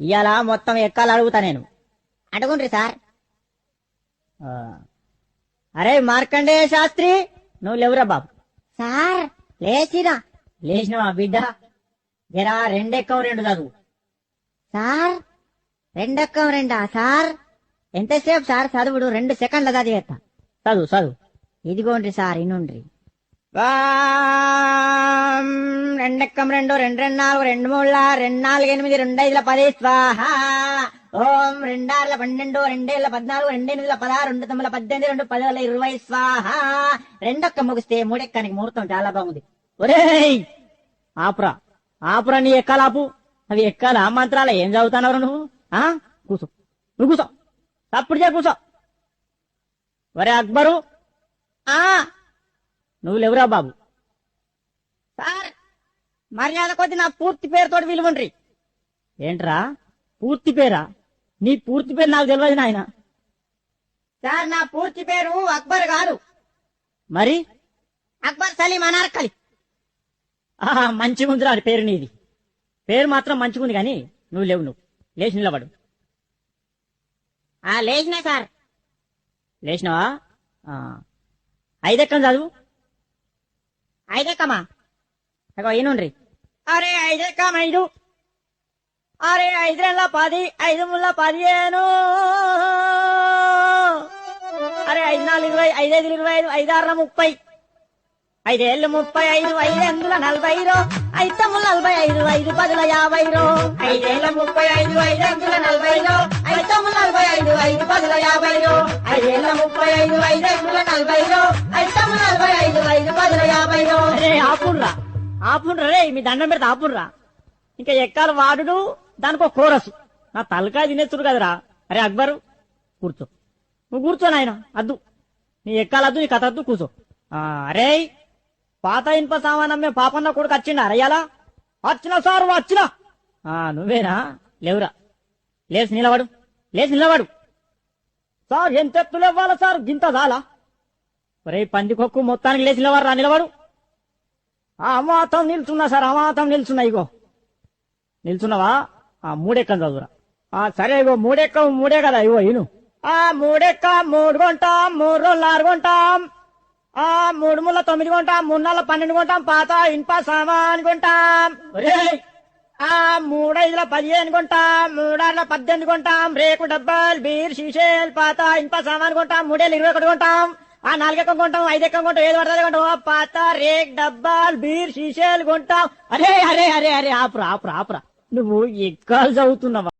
ఇవాళ మొత్తం ఎక్కాలు? అడుగుతా నేను. అడుగుండ్రి సార్. అరే మార్కండేయ శాస్త్రి నువ్వు లేవురా బాబు. సార్. లేచినా లేచినవా బిడ్డ? జరా రెండెక్కం రెండు చదువు సార్. రెండక్కం రెండా సార్? ఎంతసేపు సార్ చదువుడు? రెండు సెకండ్ల చదివేస్తా. చదువు చదువు. ఇదిగోండ్రి సార్ ఇనుండ్రి. రెండెక్కం రెండు రెండు రెండు నాలుగు రెండు మూడుల రెండు నాలుగు ఎనిమిది రెండు ఐదుల పది స్వాహ. ఓం. రెండార్ల పన్నెండు రెండేళ్ళ పద్నాలుగు రెండెనిమిదిల పదహారు రెండు తొమ్మిది పద్దెనిమిది రెండు పదివేల ఇరవై స్వాహ. రెండొక్క ముగిస్తే మూడెక్కానికి ముహూర్తం చాలా బాగుంది. ఒరేయ్! ఆపురా. ఆపురా నీ ఎక్కాలాపు అవి ఎక్కాలి ఆ మంత్రాల ఏం చదువుతానవరు నువ్వు? ఆ? కూసో. నువ్వు కూసో. తప్పుడు చే కూసో. ఒరే అక్బరు. ఆ! నువ్వు లేవురా బాబు? సార్ మర్యాద కొద్ది నా పూర్తి పేరుతోటి విలువండ్రి. ఏంట్రా? పూర్తి పేరా? నీ పూర్తి పేరు నాకు తెలియదు నాయన. సార్ నా పూర్తి పేరు అక్బర్ కాదు మరి? అక్బర్ సలీం అనార్కలి. ఆహా మంచిగుందిరా పేరు నీది. పేరు మాత్రం మంచిగుంది కానీ నువ్వు లేవు నువ్వు. లేచి నిలబడు. ఆ లేచినా సార్. లేచినావా? ఆ. ఐదెక్కం చదువు? ఐదక్కమా అగో ఈనుండ్రి అరే ఐదెక్కం ఐదు అరే ఐదు రెండ్ల పది ఐదు ముళ్ళ పదిహేను అరే ఐదు నాలుగు ఇరవై ఐదైదు ఇరవై ఐదు ఐదారుల ముప్పై ఐదేళ్ళు ముప్పై ఐదు ఐదెందుల నలభై రో ఐదు నలభై ఐదు ఐదు పదుల యాభై రో ఐదేళ్ళ ముప్పై ఐదు ఐదెందుల నలభై రో ఆపుండ్రా రే మీ దండం పెడితే ఆపుండ్రా. ఇంకా ఎక్కాల వాడుడు దానికి ఒక కోరసు. నా తలకాయ తినేస్తుడు కదరా. అరే అక్బరు కూర్చో. నువ్వు కూర్చో నాయన అద్దు. నీ ఎక్కాలద్దు నీ కథ అద్దు కూర్చో. అరే పాత ఇనుప సామానమ్మే పాపన్న కొడుకు వచ్చిండ? అరయ్యాలా వచ్చిన సార్ వచ్చిన. ఆ నువ్వేనా? లేవురా. లేచి నిలబడు. లేచి నిలబడు. సార్ ఎంత ఎత్తులు ఇవ్వాలా సార్? గింత దాలా ఒరే పందికొక్కు మొత్తానికి లేచి నిలబడరా నిలబడు. అమాతం నిల్చున్నా సార్ అమాతం నిల్చున్నా ఇగో. నిల్చున్నావా? ఆ మూడెక్కం చదువురా. ఆ సరే ఇగో మూడెక్క మూడే కదా ఇగో ఇను. ఆ మూడెక్క మూడు కొంటాం మూడు రోజులు ఆరు కొంటాం. ఆ మూడు ముళ్ళ తొమ్మిది కొంటాం మూడు నెలల పన్నెండు కొంటాం పాత ఇనుప సామాన్ కొంటాం. ఆ మూడైదుల పదిహేను కొంటాం మూడార్ల పద్దెనిమిది కొంటాం రేకు డబ్బాలు బీర్ షీషేల్ పాత ఇనుప సామాన్ కొంటాం మూడేళ్ళు ఇరవై ఒకటి కొంటాం. ఆ నాలుగెక్కం కొంటాం ఐదెక్కం కొంటాం ఏది పడుతుంది కొంటాం. పాత రేక్ డబ్బాలు బీర్ షీషేలు కొంటాం. అరే అరే అరే అరే ఆపురా ఆపురా ఆపురా. నువ్వు ఎక్కాల్సి చదువుతున్నావా?